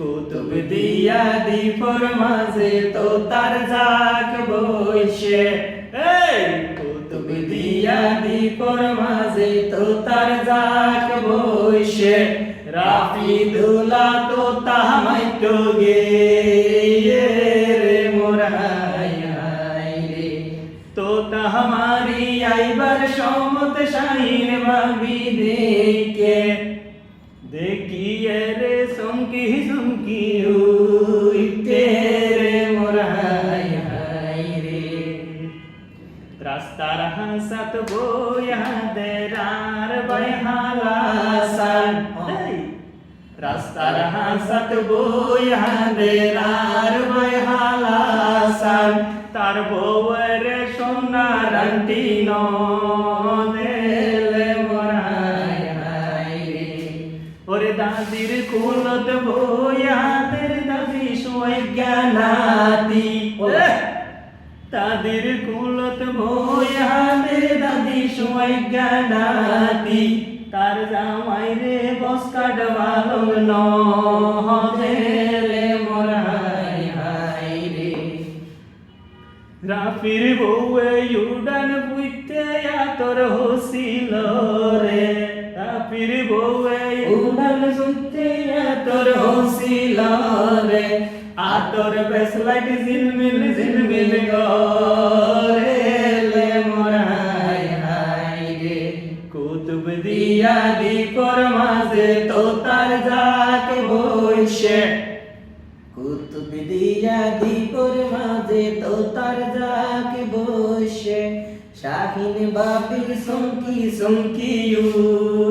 কুতুব দিয়া দীপর মাঝে তো তার জাগ বইছে। এই কুতুব দিয়া দীপর মাঝে তো তার জাগ বইছে। রাফি দুলা তো তাহামাই তো গে রে মোরাই রে। তো তাহামারি আইবার সমত শাহিন ভাবি দেখে দেখিয়ে উইতে রে মোরাই হাই রে রাস্তার হাসাত বইয়া দেরার বহালাসান রাস্তার হাসাত বইয়া দেরার বহালাসান তার বউয়ের সোনার আন্টি দেলে দাদির কুলত বইয়াদের দাদি সোয় জ্ঞানাতি তাদের কুলত বইয়াদের দাদি সোয় জ্ঞানাতি তার জামাই রে বস কাটবালো নে মোরাই হাই রে। রাফির বউয়ে উডান বুইতে আতর হসিল রে আতর বেসলাইট ঝিলমিল ঝিলমিল গরে লে মোরাই হাই রে। কুতুব দিয়া দীপর মাঝে তো তার যাকে বইছে কুতুব দিয়া দীপর মাঝে তো তার যাকে বসে শাহিন বাবির সঙ্কি সঙ্কি উই